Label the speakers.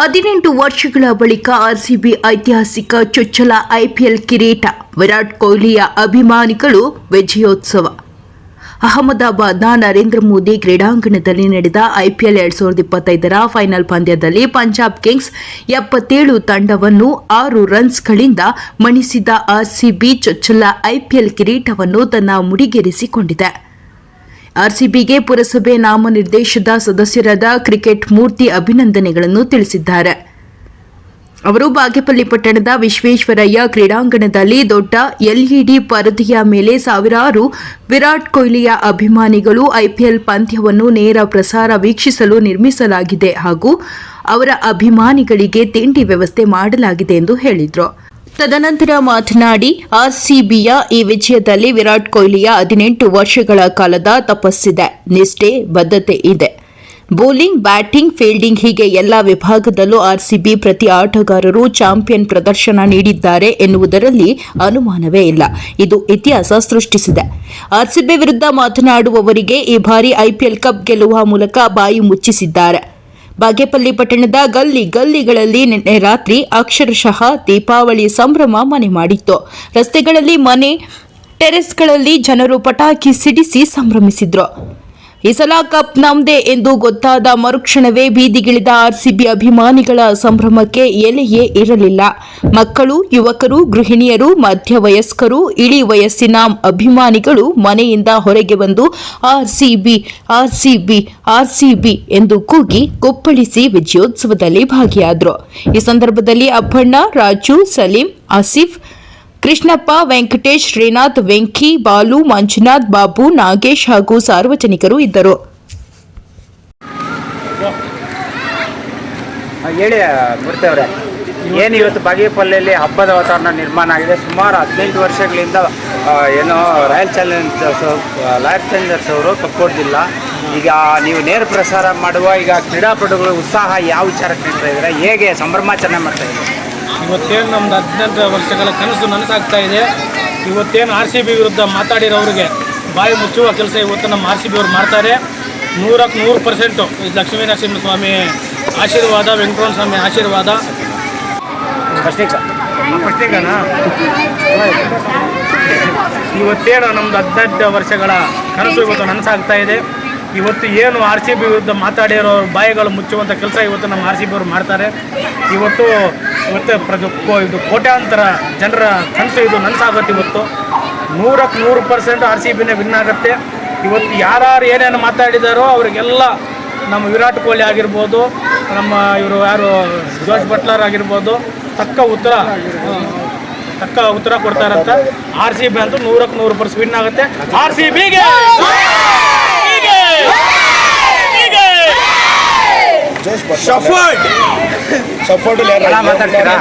Speaker 1: ಹದಿನೆಂಟು ವರ್ಷಗಳ ಬಳಿಕ ಆರ್ಸಿಬಿ ಐತಿಹಾಸಿಕ ಚೊಚ್ಚಲ ಐಪಿಎಲ್ ಕಿರೀಟ, ವಿರಾಟ್ ಕೊಹ್ಲಿಯ ಅಭಿಮಾನಿಗಳು ವಿಜಯೋತ್ಸವ. ಅಹಮದಾಬಾದ್ನ ನರೇಂದ್ರ ಮೋದಿ ಕ್ರೀಡಾಂಗಣದಲ್ಲಿ ನಡೆದ ಐಪಿಎಲ್ ಎರಡ್ ಸಾವಿರದ ಇಪ್ಪತ್ತೈದರ ಫೈನಲ್ ಪಂದ್ಯದಲ್ಲಿ ಪಂಜಾಬ್ ಕಿಂಗ್ಸ್ ಎಪ್ಪತ್ತೇಳು ತಂಡವನ್ನು ಆರು ರನ್ಸ್ಗಳಿಂದ ಮಣಿಸಿದ ಆರ್ಸಿಬಿ ಚೊಚ್ಚಲ ಐಪಿಎಲ್ ಕಿರೀಟವನ್ನು ತನ್ನ ಮುಡಿಗೇರಿಸಿಕೊಂಡಿದೆ. ಆರ್ಸಿಬಿಗೆ ಪುರಸಭೆ ನಾಮನಿರ್ದೇಶದ ಸದಸ್ಯರಾದ ಕ್ರಿಕೆಟ್ ಮೂರ್ತಿ ಅಭಿನಂದನೆಗಳನ್ನು ತಿಳಿಸಿದ್ದಾರೆ. ಅವರು ಬಾಗೇಪಲ್ಲಿ ಪಟ್ಟಣದ ವಿಶ್ವೇಶ್ವರಯ್ಯ ಕ್ರೀಡಾಂಗಣದಲ್ಲಿ ದೊಡ್ಡ ಎಲ್ಇಡಿ ಪರದೆಯ ಮೇಲೆ ಸಾವಿರಾರು ವಿರಾಟ್ ಕೊಹ್ಲಿಯ ಅಭಿಮಾನಿಗಳು ಐಪಿಎಲ್ ಪಂದ್ಯವನ್ನು ನೇರ ಪ್ರಸಾರ ವೀಕ್ಷಿಸಲು ನಿರ್ಮಿಸಲಾಗಿದೆ ಹಾಗೂ ಅವರ ಅಭಿಮಾನಿಗಳಿಗೆ ತಿಂಡಿ ವ್ಯವಸ್ಥೆ ಮಾಡಲಾಗಿದೆ ಎಂದು ಹೇಳಿದರು. ತದನಂತರ ಮಾತನಾಡಿ, ಆರ್ಸಿಬಿಯ ಈ ವಿಜಯದಲ್ಲಿ ವಿರಾಟ್ ಕೊಹ್ಲಿಯ ಹದಿನೆಂಟು ವರ್ಷಗಳ ಕಾಲದ ತಪಸ್ಸಿದೆ. ನಿಷ್ಠೆ, ಬದ್ಧತೆ ಇದೆ. ಬೌಲಿಂಗ್, ಬ್ಯಾಟಿಂಗ್, ಫೀಲ್ಡಿಂಗ್ ಹೀಗೆ ಎಲ್ಲ ವಿಭಾಗದಲ್ಲೂ ಆರ್ಸಿಬಿ ಪ್ರತಿ ಆಟಗಾರರು ಚಾಂಪಿಯನ್ ಪ್ರದರ್ಶನ ನೀಡಿದ್ದಾರೆ ಎನ್ನುವುದರಲ್ಲಿ ಅನುಮಾನವೇ ಇಲ್ಲ. ಇದು ಇತಿಹಾಸ ಸೃಷ್ಟಿಸಿದೆ. ಆರ್ಸಿಬಿ ವಿರುದ್ಧ ಮಾತನಾಡುವವರಿಗೆ ಈ ಬಾರಿ ಐಪಿಎಲ್ ಕಪ್ ಗೆಲ್ಲುವ ಮೂಲಕ ಬಾಯಿ ಮುಚ್ಚಿಸಿದ್ದಾರೆ. ಬಾಗೇಪಲ್ಲಿ ಪಟ್ಟಣದ ಗಲ್ಲಿ ಗಲ್ಲಿಗಳಲ್ಲಿ ನಿನ್ನೆ ರಾತ್ರಿ ಅಕ್ಷರಶಃ ದೀಪಾವಳಿ ಸಂಭ್ರಮ ಮನೆ ಮಾಡಿತ್ತು. ರಸ್ತೆಗಳಲ್ಲಿ ಮನೆ, ಟೆರೆಸ್ಗಳಲ್ಲಿ ಜನರು ಪಟಾಕಿ ಸಿಡಿಸಿ ಸಂಭ್ರಮಿಸಿದ್ರು. ಈ ಸಲ ಕಪ್ ನಮ್ದೇ ಎಂದು ಗೊತ್ತಾದ ಮರುಕ್ಷಣವೇ ಬೀದಿಗಿಳಿದ ಆರ್ಸಿಬಿ ಅಭಿಮಾನಿಗಳ ಸಂಭ್ರಮಕ್ಕೆ ಎಲೆಯೇ ಇರಲಿಲ್ಲ. ಮಕ್ಕಳು, ಯುವಕರು, ಗೃಹಿಣಿಯರು, ಮಧ್ಯವಯಸ್ಕರು, ಇಳಿ ವಯಸ್ಸಿನ ಅಭಿಮಾನಿಗಳು ಮನೆಯಿಂದ ಹೊರಗೆ ಬಂದು ಆರ್ಸಿಬಿ ಆರ್ಸಿಬಿ ಆರ್ಸಿಬಿ ಎಂದು ಕೂಗಿ ಕುಪ್ಪಳಿಸಿ ವಿಜಯೋತ್ಸವದಲ್ಲಿ ಭಾಗಿಯಾದರು. ಈ ಸಂದರ್ಭದಲ್ಲಿ ಅಪ್ಪಣ್ಣ, ರಾಜು, ಸಲೀಂ, ಆಸಿಫ್ ಕೃಷ್ಣಪ್ಪ, ವೆಂಕಟೇಶ್, ಶ್ರೀನಾಥ್, ವೆಂಕಿ, ಬಾಲು, ಮಂಜುನಾಥ್, ಬಾಬು, ನಾಗೇಶ್ ಹಾಗೂ ಸಾರ್ವಜನಿಕರು ಇದ್ದರು.
Speaker 2: ಹೇಳಿ, ಮೂರ್ತಿ ಅವರೇ. ಏನು ಇವತ್ತು ಬಾಗೇಪಲ್ಲಿಯಲ್ಲಿ ಹಬ್ಬದ ವಾತಾವರಣ ನಿರ್ಮಾಣ ಆಗಿದೆ? ಸುಮಾರು ಹದಿನೆಂಟು ವರ್ಷಗಳಿಂದ ಏನು ರಾಯಲ್ ಚಾಲೆಂಜರ್ಸ್ ರಾಯಲ್ ಚಾಲೆಂಜರ್ಸ್ ಅವರು ಕಪ್ ಕೊಡ್ತಿಲ್ಲ ಈಗ ನೀವು ನೇರ ಪ್ರಸಾರ ಮಾಡುವ, ಈಗ ಕ್ರೀಡಾಪಟುಗಳು ಉತ್ಸಾಹ ಯಾವ ವಿಚಾರಕ್ಕೆ ಇದ್ದಾರೆ? ಹೇಗೆ ಸಂಭ್ರಮಾಚರಣೆ ಮಾಡ್ತಾ ಇದ್ದಾರೆ?
Speaker 3: ಇವತ್ತೇನು ನಮ್ದು ಹದಿನೆಂಟು ವರ್ಷಗಳ ಕನಸು ನನಸಾಗ್ತಾ ಇದೆ. ಇವತ್ತೇನು ಆರ್ ಸಿ ಬಿ ವಿರುದ್ಧ ಮಾತಾಡಿರೋರಿಗೆ ಬಾಯಿ ಮುಚ್ಚುವ ಕೆಲಸ ಇವತ್ತು ನಮ್ಮ ಆರ್ ಸಿ ಬಿ ಅವ್ರು ಮಾಡ್ತಾರೆ. ನೂರಕ್ಕೆ ನೂರು ಪರ್ಸೆಂಟು ಇದು ಲಕ್ಷ್ಮೀ ನರಸಿಂಹಸ್ವಾಮಿ ಆಶೀರ್ವಾದ ವೆಂಕಟರಮಣ ಸ್ವಾಮಿ ಆಶೀರ್ವಾದ. ಇವತ್ತೇನು ನಮ್ದು ಹದಿನೆಂಟು ವರ್ಷಗಳ ಕನಸು ಇವತ್ತು ನನಸಾಗ್ತಾ ಇದೆ. ಇವತ್ತು ಏನು ಆರ್ ಸಿ ಬಿ ವಿರುದ್ಧ ಮಾತಾಡಿರೋ ಬಾಯಿಗಳು ಮುಚ್ಚುವಂಥ ಕೆಲಸ ಇವತ್ತು ನಮ್ಮ ಆರ್ ಸಿ ಬಿ ಅವರು ಮಾಡ್ತಾರೆ. ಇವತ್ತು ಇವತ್ತು ಪ್ರತಿ ಕೋ- ಇದು ಕೋಟ್ಯಾಂತರ ಜನರ ಕನಸು ಇದು ನನಸಾಗುತ್ತೆ ಇವತ್ತು. ನೂರಕ್ಕೆ ನೂರು ಪರ್ಸೆಂಟ್ ಆರ್ ಸಿ ಬಿನೇ ವಿನ್ ಆಗುತ್ತೆ. ಇವತ್ತು ಯಾರು ಏನೇನು ಮಾತಾಡಿದಾರೋ ಅವರಿಗೆಲ್ಲ ನಮ್ಮ ವಿರಾಟ್ ಕೊಹ್ಲಿ ಆಗಿರ್ಬೋದು, ನಮ್ಮ ಇವರು ಯಾರು, ಜೋಶ್ ಬಟ್ಲರ್ ಆಗಿರ್ಬೋದು, ತಕ್ಕ ಉತ್ತರ ತಕ್ಕ ಉತ್ತರ ಕೊಡ್ತಾರಂತ. ಆರ್ ಸಿ ಬಿ ಅಂತೂ ನೂರಕ್ಕೆ ನೂರು ಪರ್ಸೆಂಟ್ ವಿನ್ ಆಗುತ್ತೆ. ಆರ್ ಸಿ ಬಿಗೆ!
Speaker 2: ಮಾತಾಡ್ತೀರಾ?